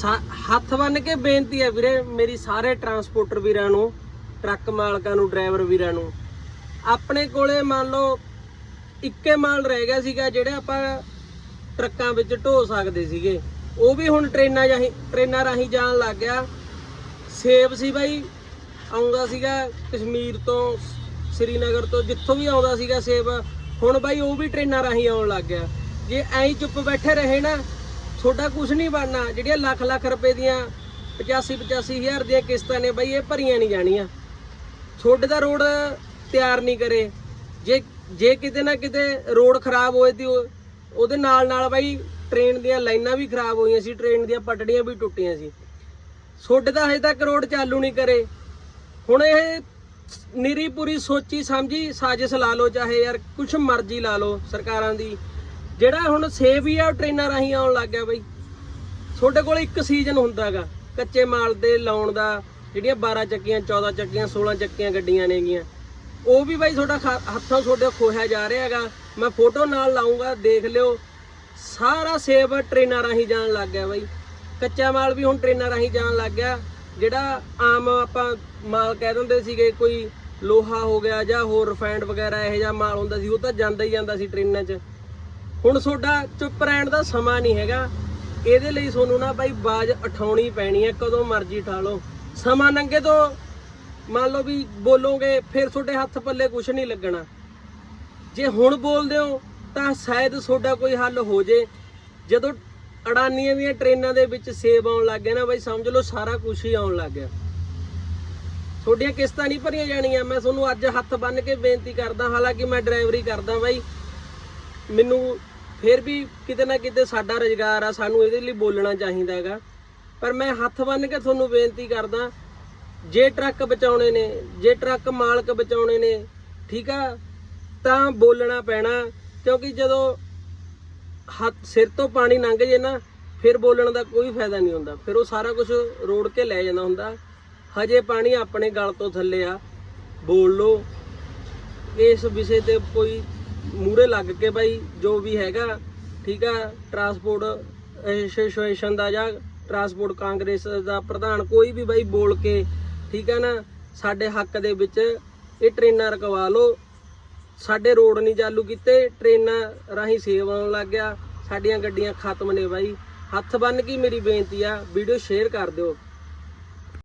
ਸਾ- ਹੱਥ ਬੰਨ ਕੇ ਬੇਨਤੀ ਹੈ ਵੀਰੇ, ਮੇਰੀ ਸਾਰੇ ਟਰਾਂਸਪੋਰਟਰ ਵੀਰਾਂ ਨੂੰ, ਟਰੱਕ ਮਾਲਕਾਂ ਨੂੰ, ਡਰਾਈਵਰ ਵੀਰਾਂ ਨੂੰ। ਆਪਣੇ ਕੋਲੇ ਮੰਨ ਲਓ ਇੱਕੇ ਮਾਲ ਰਹਿ ਗਿਆ ਸੀਗਾ ਜਿਹੜੇ ਆਪਾਂ ਟਰੱਕਾਂ ਵਿੱਚ ਢੋ ਸਕਦੇ ਸੀਗੇ। ਉਹ ਵੀ ਹੁਣ ਟ੍ਰੇਨਾਂ ਰਾਹੀਂ ਟ੍ਰੇਨਾਂ ਰਾਹੀਂ ਜਾਣ ਲੱਗ ਗਿਆ। ਸੇਬ ਸੀ ਬਾਈ, ਆਉਂਦਾ ਸੀਗਾ ਕਸ਼ਮੀਰ ਤੋਂ, ਸ੍ਰੀਨਗਰ ਤੋਂ, ਜਿੱਥੋਂ ਵੀ ਆਉਂਦਾ ਸੀਗਾ ਸੇਬ। ਹੁਣ ਬਾਈ ਉਹ ਵੀ ਟ੍ਰੇਨਾਂ ਰਾਹੀਂ ਆਉਣ ਲੱਗ ਗਿਆ। ਜੇ ਐਂ ਚੁੱਪ ਬੈਠੇ ਰਹੇ ਨਾ ਤੁਹਾਡਾ ਕੁਝ ਨਹੀਂ ਬਣਨਾ। ਜਿਹੜੀਆਂ ਲੱਖ ਲੱਖ ਰੁਪਏ ਦੀਆਂ 85 85 ਹਜ਼ਾਰ ਦੀਆਂ ਕਿਸ਼ਤਾਂ ਨੇ ਬਾਈ, ਇਹ ਭਰੀਆਂ ਨਹੀਂ ਜਾਣੀਆਂ। ਤੁਹਾਡੇ ਦਾ ਰੋਡ ਤਿਆਰ ਨਹੀਂ ਕਰੇ। ਜੇ ਜੇ ਕਿਤੇ ਨਾ ਕਿਤੇ ਰੋਡ ਖਰਾਬ ਹੋਏ ਤੇ ਉਹ- ਉਹਦੇ ਨਾਲ ਨਾਲ ਬਾਈ, ਟ੍ਰੇਨ ਦੀਆਂ ਲਾਈਨਾਂ ਵੀ ਖਰਾਬ ਹੋਈਆਂ ਸੀ, ਟ੍ਰੇਨ ਦੀਆਂ ਪਟੜੀਆਂ ਵੀ ਟੁੱਟੀਆਂ ਸੀ। ਤੁਹਾਡੇ ਦਾ ਹਜੇ ਤੱਕ ਰੋਡ ਚਾਲੂ ਨਹੀਂ ਕਰੇ। ਹੁਣ ਇਹ ਨਿਰੀ ਪੂਰੀ ਸੋਚੀ ਸਮਝੀ ਸਾਜ਼ਿਸ਼ ਲਾ ਲਓ, ਚਾਹੇ ਯਾਰ ਕੁਛ ਮਰਜ਼ੀ ਲਾ ਲਓ ਸਰਕਾਰਾਂ ਦੀ। ਜਿਹੜਾ ਹੁਣ ਸੇਵ ਹੀ ਆ ਉਹ ਟ੍ਰੇਨਾਂ ਰਾਹੀਂ ਆਉਣ ਲੱਗ ਗਿਆ ਬਈ, ਤੁਹਾਡੇ ਕੋਲ ਇੱਕ ਸੀਜ਼ਨ ਹੁੰਦਾਗਾ, ਕੱਚੇ ਮਾਲ ਦੇ ਲਾਉਣ ਦਾ, ਜਿਹੜੀਆਂ 12 ਚੱਕੀਆਂ 14 ਚੱਕੀਆਂ 16 ਚੱਕੀਆਂ ਗੱਡੀਆਂ ਨੇਗੀਆਂ। ਉਹ ਵੀ ਬਾਈ ਤੁਹਾਡਾ ਖਾ- ਹੱਥੋਂ ਤੁਹਾਡੇ ਖੋਹਿਆ ਜਾ ਰਿਹਾ ਹੈਗਾ ਮੈਂ ਫੋਟੋ ਨਾਲ ਲਾਉਂਗਾ, ਦੇਖ ਲਿਓ। ਸਾਰਾ ਸੇਬ ਟ੍ਰੇਨਾਂ ਰਾਹੀਂ ਜਾਣ ਲੱਗ ਗਿਆ ਬਾਈ। ਕੱਚਾ ਮਾਲ ਵੀ ਹੁਣ ਟ੍ਰੇਨਾਂ ਰਾਹੀਂ ਜਾਣ ਲੱਗ ਗਿਆ। ਜਿਹੜਾ ਆਮ ਆਪਾਂ ਮਾਲ ਕਹਿ ਦਿੰਦੇ ਸੀਗੇ, ਕੋਈ ਲੋਹਾ ਹੋ ਗਿਆ ਜਾਂ ਹੋਰ ਰਿਫਾਈਨਡ ਵਗੈਰਾ ਇਹੋ ਜਿਹਾ ਮਾਲ ਹੁੰਦਾ ਸੀ, ਉਹ ਤਾਂ ਜਾਂਦਾ ਹੀ ਜਾਂਦਾ ਸੀ ਟ੍ਰੇਨਾਂ 'ਚ। ਹੁਣ ਤੁਹਾਡਾ ਚੁੱਪ ਰਹਿਣ ਦਾ ਸਮਾਂ ਨਹੀਂ ਹੈਗਾ। ਇਹਦੇ ਲਈ ਤੁਹਾਨੂੰ ਨਾ ਬਾਈ ਬਾਜ ਉਠਾਉਣੀ ਪੈਣੀ ਹੈ, ਕਦੋਂ ਮਰਜ਼ੀ ਠਾ ਲਓ। ਸਮਾਂ ਨੰਗੇ ਤੋਂ ਮੰਨ ਲਓ ਵੀ ਬੋਲੋਗੇ, ਫਿਰ ਤੁਹਾਡੇ ਹੱਥ ਪੱਲੇ ਕੁਝ ਨਹੀਂ ਲੱਗਣਾ। ਜੇ ਹੁਣ ਬੋਲਦੇ ਹੋ, ਤਾਂ ਸ਼ਾਇਦ ਤੁਹਾਡਾ ਕੋਈ ਹੱਲ ਹੋ ਜੇ। ਜਦੋਂ ਅਡਾਨੀਆਂ ਦੀਆਂ ਟ੍ਰੇਨਾਂ ਦੇ ਵਿੱਚ ਸੇਬ ਆਉਣ ਲੱਗ ਗਿਆ ਨਾ ਬਾਈ, ਸਮਝ ਲਓ ਸਾਰਾ ਕੁਝ ਹੀ ਆਉਣ ਲੱਗ ਗਿਆ। ਤੁਹਾਡੀਆਂ ਕਿਸ਼ਤਾਂ ਨਹੀਂ ਭਰੀਆਂ ਜਾਣੀਆਂ। ਮੈਂ ਤੁਹਾਨੂੰ ਅੱਜ ਹੱਥ ਬੰਨ ਕੇ ਬੇਨਤੀ ਕਰਦਾ, ਹਾਲਾਂਕਿ ਮੈਂ ਡਰਾਈਵਰੀ ਕਰਦਾ ਬਾਈ। ਮੈਨੂੰ ਫਿਰ ਵੀ ਕਿਤੇ ਨਾ ਕਿਤੇ ਸਾਡਾ ਰੁਜ਼ਗਾਰ ਆ, ਸਾਨੂੰ ਇਹਦੇ ਲਈ ਬੋਲਣਾ ਚਾਹੀਦਾ ਹੈਗਾ। ਪਰ ਮੈਂ ਹੱਥ ਬੰਨ ਕੇ ਤੁਹਾਨੂੰ ਬੇਨਤੀ ਕਰਦਾ, ਜੇ ਟਰੱਕ ਬਚਾਉਣੇ ਨੇ, ਜੇ ਟਰੱਕ ਮਾਲਕ ਬਚਾਉਣੇ ਨੇ, ਠੀਕ ਆ, ਤਾਂ ਬੋਲਣਾ ਪੈਣਾ, ਕਿਉਂਕਿ ਜਦੋਂ ਹੱਥ ਸਿਰ ਤੋਂ ਪਾਣੀ ਲੰਘ ਜੇ ਨਾ, ਫਿਰ ਬੋਲਣ ਦਾ ਕੋਈ ਫਾਇਦਾ ਨਹੀਂ ਹੁੰਦਾ। ਫਿਰ ਉਹ ਸਾਰਾ ਕੁਝ ਰੋੜ ਕੇ ਲੈ ਜਾਂਦਾ ਹੁੰਦਾ। ਹਜੇ ਪਾਣੀ ਆਪਣੇ ਗਲ ਤੋਂ ਥੱਲੇ ਆ। ਬੋਲ ਲੋ ਇਸ ਵਿਸ਼ੇ ਤੇ ਕੋਈ ਮੂਰੇ ਲੱਗ ਕੇ ਬਾਈ, ਜੋ ਵੀ ਹੈਗਾ, ਠੀਕ ਆ ਟਰਾਂਸਪੋਰਟ ਐਸੋਸੀਏਸ਼ਨ ਦਾ ਜਾਂ ਟਰਾਂਸਪੋਰਟ ਕਾਂਗਰਸ ਦਾ ਪ੍ਰਧਾਨ, ਕੋਈ ਵੀ ਬਾਈ ਬੋਲ ਕੇ, ਠੀਕ ਆ ਨਾ, ਸਾਡੇ ਹੱਕ ਦੇ ਵਿੱਚ ਇਹ ਟ੍ਰੇਨਾਂ ਰਕਵਾ ਲਓ। ਸਾਡੇ ਰੋਡ ਨਹੀਂ ਚਾਲੂ ਕੀਤੇ, ਟ੍ਰੇਨਾਂ ਰਾਹੀਂ ਸੇਵ ਆਉਣ ਲੱਗ ਗਿਆ, ਸਾਡੀਆਂ ਗੱਡੀਆਂ ਖਤਮ ਨੇ ਬਾਈ। ਹੱਥ ਬੰਨ ਕੇ ਮੇਰੀ ਬੇਨਤੀ ਆ, ਵੀਡੀਓ ਸ਼ੇਅਰ ਕਰ ਦਿਓ।